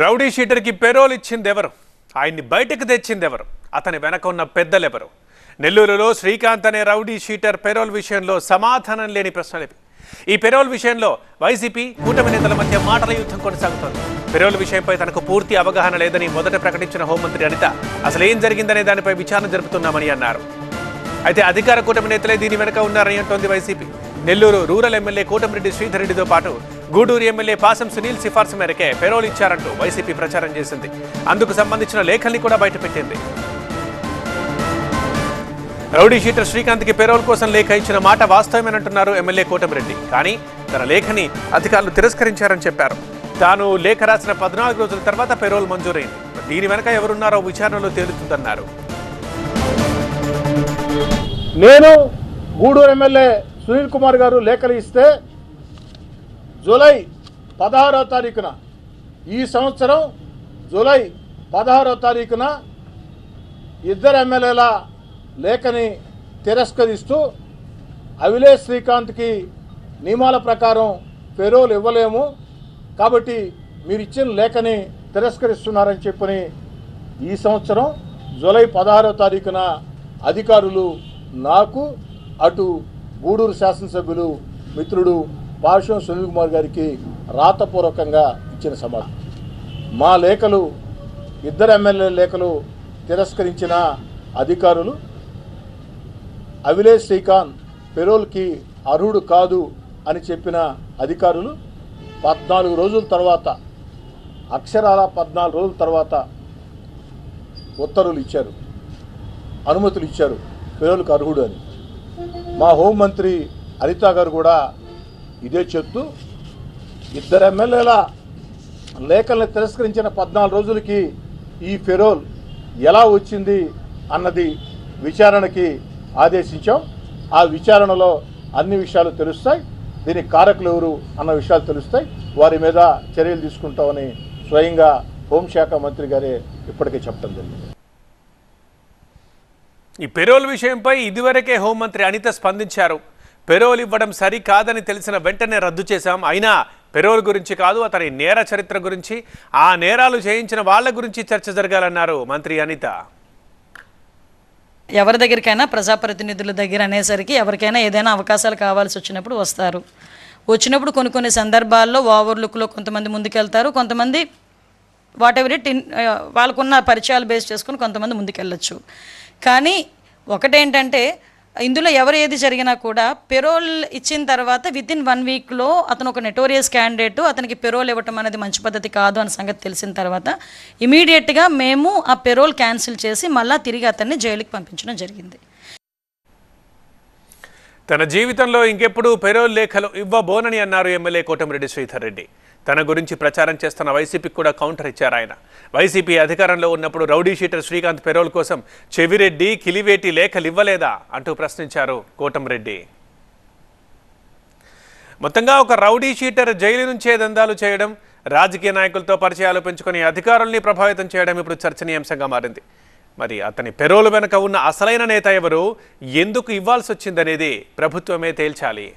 Rowdy షీటర్కి payroll ఇచ్చింది ఎవరు ఆయన్ని బయటకు తెచ్చింది ఎవరు అతని వెనక ఉన్న పెద్దలెవరు? నెల్లూరులో శ్రీకాంత్ అనే రౌడీ షీటర్ పెరోల్ విషయంలో సమాధానం లేని ప్రశ్నలివి ఈ పెరోల్ విషయంలో వైసీపీ కూటమి నేతల మధ్య మాటల యుద్ధం కొనసాగుతోంది. పెరోల్ విషయంపై తనకు పూర్తి అవగాహన లేదని మొదట ప్రకటించిన హోంమంత్రి అనిత అసలు ఏం జరిగిందనే దానిపై విచారణ జరుపుతున్నామని అన్నారు. అయితే అధికార కూటమి నేతలే దీని వెనుక ఉన్నారని అంటోంది YCP. Nellore rural MLA Kotamreddy Sridhar రెడ్డితో పాటు గూడూరు ఎమ్మెల్యే పాసం సునీల్ సిఫార్సు మేరకే పెరోల్ ఇచ్చారంటూ వైసీపీ ప్రచారం చేసింది. అందుకు సంబంధించిన లేఖల్ని కూడా బయటపెట్టింది రౌడీ షీటర్ శ్రీకాంత్కి పెరోల్ కోసం లేఖ ఇచ్చిన మాట వాస్తవమేనంటున్నారు ఎమ్మెల్యే కోటమిరెడ్డి. కానీ తన లేఖని అధికారులు తిరస్కరించారని చెప్పారు. తాను లేఖ రాసిన పద్నాలుగు రోజుల తర్వాత పెరోల్ మంజూరైంది. దీని వెనక ఎవరున్నారో విచారణలో తేలుతుందన్నారు. నేను గూడూరు ఎమ్మెల్యే సునీల్ కుమార్ గారు లేఖలు ఇస్తే జూలై పదహారో తారీఖున ఈ సంవత్సరం జూలై పదహారో తారీఖున ఇద్దరు ఎమ్మెల్యేల లేఖని తిరస్కరిస్తూ అవిలేష్ శ్రీకాంత్కి నియమాల ప్రకారం పెరోల్ ఇవ్వలేము. కాబట్టి మీరు ఇచ్చిన లేఖని తిరస్కరిస్తున్నారని చెప్పని ఈ సంవత్సరం జూలై పదహారో తారీఖున అధికారులు నాకు అటు గూడూరు శాసనసభ్యులు మిత్రుడు పార్శ్వం సునీల్ కుమార్ గారికి రాతపూర్వకంగా ఇచ్చిన సమాధానం మా లేఖలు ఇద్దరు ఎమ్మెల్యే లేఖలు తిరస్కరించిన అధికారులు అవిలేష్ శ్రీకాంత్ పెరోల్కి అర్హుడు కాదు అని చెప్పిన అధికారులు పద్నాలుగు రోజుల తర్వాత అక్షరాల పద్నాలుగు రోజుల తర్వాత ఉత్తర్వులు ఇచ్చారు అనుమతులు ఇచ్చారు పెరోల్కి అర్హుడు అని. మా హోంమంత్రి అనితా గారు కూడా ఇదే చెప్తూ ఇద్దరు ఎమ్మెల్యేల లేఖల్ని తిరస్కరించిన పద్నాలుగు రోజులకి ఈ ఫెరోల్ ఎలా వచ్చింది అన్నది విచారణకి ఆదేశించాం. ఆ విచారణలో అన్ని విషయాలు తెలుస్తాయి. దీనికి కారకులు ఎవరు అన్న విషయాలు తెలుస్తాయి. వారి మీద చర్యలు తీసుకుంటామని స్వయంగా హోంశాఖ మంత్రి గారే ఇప్పటికే చెప్పడం జరిగింది. ఈ పెరోల్ విషయంపై ఇదివరకే హోంమంత్రి అనిత స్పందించారు. పెరోల్ ఇవ్వడం సరికాదని తెలిసిన వెంటనే రద్దు చేశాం. అయినా పెరోల్ గురించి కాదు అతని నేర చరిత్ర గురించి ఆ నేరాలు చేయించిన వాళ్ళ గురించి చర్చ జరగాలన్నారు మంత్రి అనిత. ఎవరి దగ్గరికైనా ప్రజాప్రతినిధుల దగ్గర అనేసరికి ఎవరికైనా ఏదైనా అవకాశాలు కావాల్సి వచ్చినప్పుడు వస్తారు. వచ్చినప్పుడు కొన్ని కొన్ని సందర్భాల్లో ఓవర్ లుక్లో కొంతమంది ముందుకెళ్తారు. కొంతమంది వాట్ ఎవర్ ఇట్ వాళ్ళకున్న పరిచయాలు బేస్ చేసుకుని కొంతమంది ముందుకెళ్ళొచ్చు. కానీ ఒకటేంటంటే ఇందులో ఎవరు ఏది జరిగినా కూడా పెరోల్ ఇచ్చిన తర్వాత విత్ ఇన్ వన్ వీక్లో అతను ఒక నెటోరియస్ క్యాండిడేట్ అతనికి పెరోల్ ఇవ్వటం అనేది మంచి పద్ధతి కాదు అన్న సంగతి తెలిసిన తర్వాత ఇమీడియట్గా మేము ఆ పెరోల్ క్యాన్సిల్ చేసి మళ్ళీ తిరిగి అతన్ని జైలుకి పంపించడం జరిగింది. తన జీవితంలో ఇంకెప్పుడు పెరోల్ లేఖలు ఇవ్వబోనని అన్నారు ఎమ్మెల్యే కోటమిరెడ్డి శ్రీధర్ రెడ్డి. తన గురించి ప్రచారం చేస్తున్న వైసీపీకి కూడా కౌంటర్ ఇచ్చారు ఆయన. వైసీపీ అధికారంలో ఉన్నప్పుడు రౌడీ షీటర్ శ్రీకాంత్ పెరోల్ కోసం చెవిరెడ్డి కిలివేటి లేఖలు ఇవ్వలేదా అంటూ ప్రశ్నించారు కోటంరెడ్డి. మొత్తంగా ఒక రౌడీ షీటర్ జైలు నుంచే దందాలు చేయడం రాజకీయ నాయకులతో పరిచయాలు పెంచుకొని అధికారుల్ని ప్రభావితం చేయడం ఇప్పుడు చర్చనీయాంశంగా మారింది. మరి అతని పెరోలు వెనుక ఉన్న అసలైన నేత ఎవరు? ఎందుకు ఇవ్వాల్సి వచ్చిందనేది ప్రభుత్వమే తేల్చాలి.